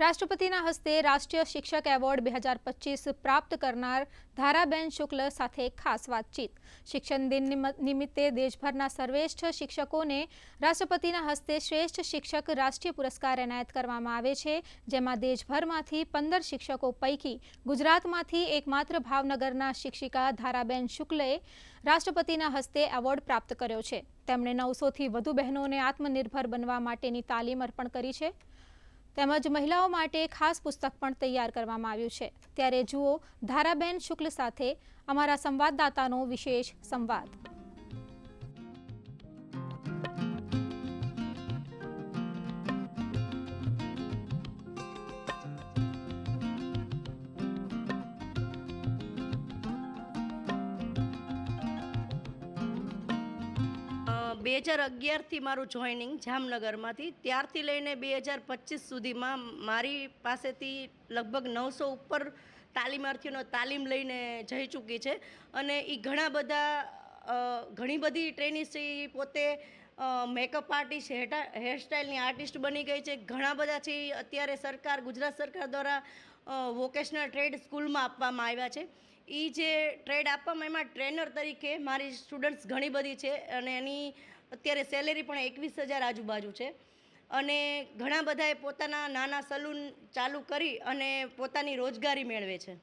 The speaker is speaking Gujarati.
રાષ્ટ્રપતિના હસ્તે રાષ્ટ્રીય શિક્ષક એવોર્ડ બે હજાર પચીસ પ્રાપ્ત કરનાર ધારાબેન શુક્લ સાથે ખાસ વાતચીત. શિક્ષણ દિન નિમ- નિમિત્તે દેશભરના સર્વેષ્ઠ શિક્ષકોને રાષ્ટ્રપતિના હસ્તે શ્રેષ્ઠ શિક્ષક રાષ્ટ્રીય પુરસ્કાર એનાયત કરવામાં આવે છે, જેમાં દેશભરમાંથી પંદર શિક્ષકો પૈકી ગુજરાતમાંથી એકમાત્ર ભાવનગરના શિક્ષિકા ધારાબેન શુક્લએ રાષ્ટ્રપતિના હસ્તે એવોર્ડ પ્રાપ્ત કર્યો છે. તેમણે નવસોથી વધુ બહેનોને આત્મનિર્ભર બનવા માટેની તાલીમ અર્પણ કરી છે. તેમજ મહિલાઓ માટે ખાસ પુસ્તક પણ તૈયાર કરવામાં આવ્યું છે. ત્યારે જુઓ ધારાબેન શુક્લ સાથે અમારા સંવાદદાતાનો વિશેષ સંવાદ. બે હજાર અગિયારથી મારું જોઈનિંગ જામનગરમાંથી. ત્યારથી લઈને બે હજાર પચીસ સુધીમાં મારી પાસેથી લગભગ નવસો ઉપર તાલીમાર્થીઓનો તાલીમ લઈને જઈ ચૂકી છે. અને એ ઘણા બધા ઘણી બધી ટ્રેનિસી પોતે મેકઅપ આર્ટિસ્ટ હેરસ્ટાઇલની આર્ટિસ્ટ બની ગઈ છે. ઘણા બધા છે અત્યારે સરકાર, ગુજરાત સરકાર દ્વારા વોકેશનલ ટ્રેડ સ્કૂલમાં આપવામાં આવ્યા છે. એ જે ટ્રેડ આપવામાં એમાં ટ્રેનર તરીકે મારી સ્ટુડન્ટ્સ ઘણી બધી છે. અને એની અત્યારે સેલેરી પણ એકવીસ હજાર આજુબાજુ છે. અને ઘણા બધાએ પોતાના નાના સલૂન ચાલુ કરી અને પોતાની રોજગારી મેળવે છે.